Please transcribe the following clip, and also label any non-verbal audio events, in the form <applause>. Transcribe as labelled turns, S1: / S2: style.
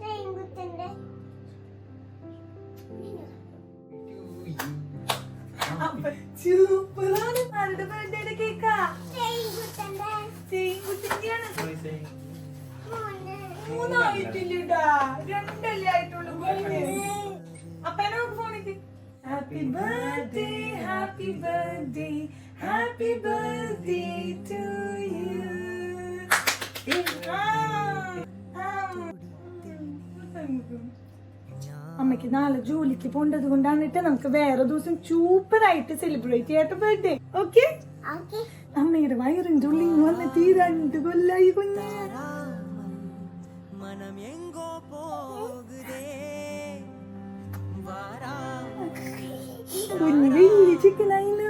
S1: തേങ്കുത്തന്റെ
S2: സൂപ്പറാണ്. ആരുടെ ബർത്ത്ഡേയുടെ കേക്കാ മൂന്നായിട്ടില്ലടാ രണ്ടല്ലേ ആയിട്ടുള്ളൂ അപ്പനെ നമുക്ക് ഫോണിക്ക് happy birthday happy birthday happy birthday to you അമ്മയ്ക്ക് നാളെ ജോലിക്ക് പോണ്ടത് കൊണ്ടാണിട്ട് നമുക്ക് വേറെ ദിവസം സൂപ്പറായിട്ട് സെലിബ്രേറ്റ് ചെയ്യാത്ത ബർത്ത്ഡേ ഓക്കെ അമ്മയുടെ വയറിന്റെ ഉള്ളിൽ വന്ന് രണ്ട് കൊല്ലായി കുഞ്ഞു. <laughs> കുഞ്ഞ് വലിയ
S1: ചിക്കനായിരുന്നു